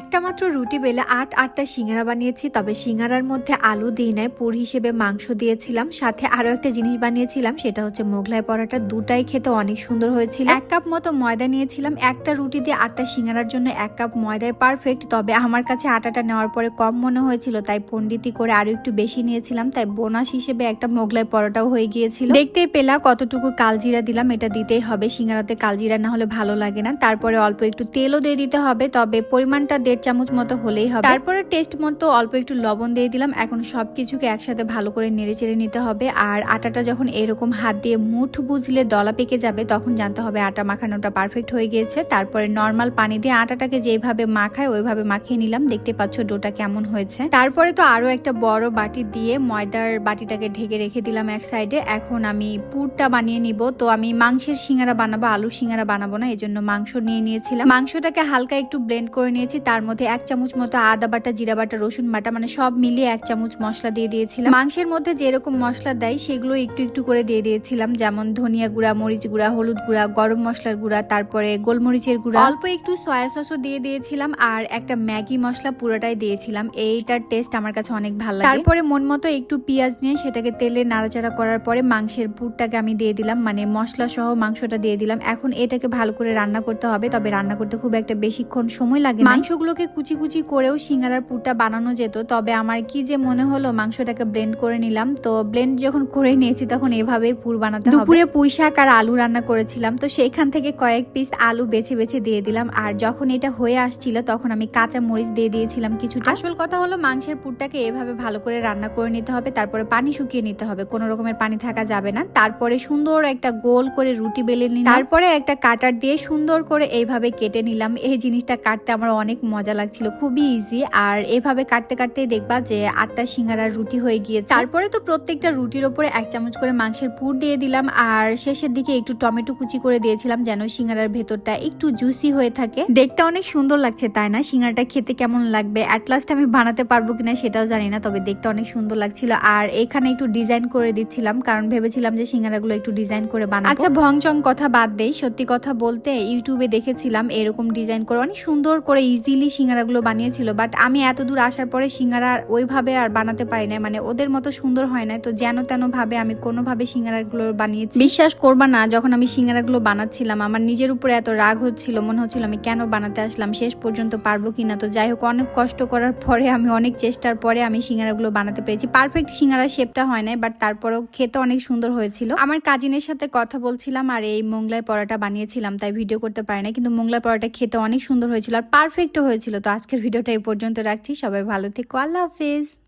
একটা মাত্র রুটি বেলে আট, আটটা সিঙ্গারা বানিয়েছি, তবে সিঙ্গারার মধ্যে আলু দিই নাই পুর হিসেবে মাংস দিয়েছিলাম, সাথে আরও একটা জিনিস বানিয়েছিলাম, সেটা হচ্ছে মোগলাই পরাটা, দুটাই খেতে অনেক সুন্দর হয়েছিল। এক কাপ মতো ময়দা নিয়েছিলাম, একটা রুটি দিয়ে আটটা সিঙ্গারার জন্য এক কাপ ময়দায় পারফেক্ট তবে আমার কাছে আটাটা নেওয়ার পরে কম মনে হয়েছিল, তাই পন্ডিতি করে আরও একটু বেশি নিয়েছিলাম, তাই বোনাস হিসেবে একটা মোগলাই পরোটাও হয়ে গিয়েছিল। দেখতেই পেলা কতটুকু কালজিরা দিলাম, এটা দিতেই হবে, সিঙ্গারাতে কালজিরা না হলে ভালো লাগে না, তারপরে অল্প একটু তেলও দিয়ে দিতে হবে, তবে পরিমাণটা দেড় চামচ মতো হলেই হবে। তারপরে টেস্ট মতো অল্প একটু লবণ দিয়ে দিলাম। এখন সব কিছুকে একসাথে ভালো করে নেড়ে চেড়ে নিতে হবে। আর আটাটা যখন এরকম হাত দিয়ে মুঠ বুঝলে দলা পেকে যাবে, তখন জানতে হবে আটা মাখানোটা পারফেক্ট হয়ে গিয়েছে। তারপরে নর্মাল পানি দিয়ে আটাটাকে যেভাবে মাখায়, ওইভাবে মাখিয়ে নিলাম। দেখতে পাচ্ছ ডোটা কেমন হয়েছে। তারপরে তো আরও একটা বড় বাটি দিয়ে ময়দার বাটিটাকে ঢেকে রেখে দিলাম এক সাইডে। এখন আমি পুরটা বানিয়ে নিব। তো আমি মাংসের সিঙ্গারা বানাবো আলু সিঙ্গারা বানাবো না এই জন্য মাংস নিয়ে নিয়েছিলাম। মাংসটাকে হালকা একটু ব্লেন্ড করে নিয়েছি। তার মধ্যে এক চামচ মতো আদা বাটা, জিরা বাটা, রসুন বাটা মানে সব মিলিয়ে এক চামচ মশলা দিয়ে দিয়েছিলাম। মাংসের মধ্যে যেরকম মশলা দেয়, সেগুলো একটু একটু করে দিয়ে দিয়েছিলাম। যেমন ধনিয়া গুঁড়া, মরিচ গুঁড়া, হলুদ গুঁড়া, গরম মশলার গুঁড়া, তারপরে গোলমরিচের গুঁড়া। অল্প একটু সয়া সসও দিয়ে দিয়েছিলাম আর একটা ম্যাগি মশলা পুরোটাই দিয়েছিলাম। এইটার টেস্ট আমার কাছে অনেক ভালো লাগে। তারপরে মন মতো একটু পেঁয়াজ নিয়ে সেটাকে তেলে নাড়াচাড়া করার পরে মাংসের পুরটাকে আমি দিয়ে দিলাম মানে মশলা সহ মাংসটা দিয়ে দিলাম। এখন এটাকে ভালো করে রান্না করতে হবে, তবে রান্না করতে খুব একটা বেশিক্ষণ সময় লাগে না। মাংসগুলোকে কুচি কুচি করেও সিঙ্গারার পুরটা বানানো যেত তবে আমার কি যে মনে হলো মাংসটাকে ব্লেন্ড করে নিলাম। তো ব্লেন্ড যখন করে নিয়েছি তখন এভাবেই পুর বানাতে দুপুরে পুঁই শাক আর আলু রান্না করেছিলাম তো সেইখান থেকে কয়েক পিস আলু বেছে বেছে দিয়ে দিলাম। আর যখন এটা হয়ে আসছিল তখন আমি কাঁচা মরিচ দিয়ে দিয়েছিলাম কিছুটা। আসল কথা হলো মাংসের পুরটাকে এভাবে ভালো করে রান্না করে নিতে হবে তারপরে পানি শুকিয়ে নিতে হবে। কোনো রকমের পানি থাকা যাবে না। তারপরে সুন্দর একটা গোল করে রুটি বেলে নিলাম। তারপরে একটা কাটার দিয়ে সুন্দর করে এইভাবে কেটে নিলাম। এই জিনিসটা কাটতে আমার অনেক মজা লাগছিল, খুবই ইজি আর এভাবে কাটতে কাটতে দেখবা যে আটটা সিঙ্গারার রুটি হয়ে গিয়েছে। তারপরে তো প্রত্যেকটা রুটির ওপরে এক চামচ করে মাংসের পুর দিয়ে দিলাম। আর শেষের দিকে একটু টমেটো কুচি করে দিয়েছিলাম যেন সিঙ্গারার ভেতরটা একটু জুসি হয়ে থাকে। দেখতে অনেক সুন্দর লাগছে, তাই না? সিঙ্গারাটা খেতে কেমন লাগবে? অ্যাট লাস্ট আমি বানাতে পারব কিনা সেটাও জানি না, তবে দেখতে অনেক সুন্দর লাগছিল। আর এখানে একটু ডিজাইন করে দিচ্ছিলাম, কারণ ভেবেছিলাম যে সিঙ্গারাগুলো একটু ডিজাইন করে বানাবো। আচ্ছা ভংচং কথা বাদ দেই। সত্যি কথা বলতে ইউটিউবে দেখেছিলাম এরকম ডিজাইন করে, অনেক সুন্দর করে ইজিলি সিঙ্গারাগুলো বানিয়েছিল বাট আমি এত দূর আসার পরে সিঙ্গারা ওইভাবে আর বানাতে পারি না মানে ওদের মতো সুন্দর হয় না তো যেন তেন ভাবে আমি কোনোভাবে সিঙ্গারাগুলো বানিয়েছি। বিশ্বাস করবা না, যখন আমি সিঙ্গারাগুলো বানাচ্ছিলাম, আমার নিজের উপরে এত রাগ হচ্ছিল, মনে হচ্ছিল আমি কেন বানাতে আসলাম, শেষ পর্যন্ত পারব কিনা, তো যাই হোক, অনেক কষ্ট করার পরে আমি অনেক চেষ্টার পরে আমি সিঙ্গারাগুলো বানাতে পেরেছি। পারফেক্ট সিঙ্গারা শেপটা হয় না বাট তারপরেও খেতে অনেক সুন্দর হয়েছিল। আমার কাজিনের সাথে কথা বলছিলাম, আর এই মোংলায় পরোটা বানিয়েছিলাম, তাই ভিডিও করতে পারি না কিন্তু মোংলায় পরোটা খেতে অনেক সুন্দর হয়েছিল, আর পারফেক্টও হয়েছিল। তো আজকের ভিডিওটা এই পর্যন্ত রাখছি। সবাই ভালো থেকো। আল্লাহ হাফেজ।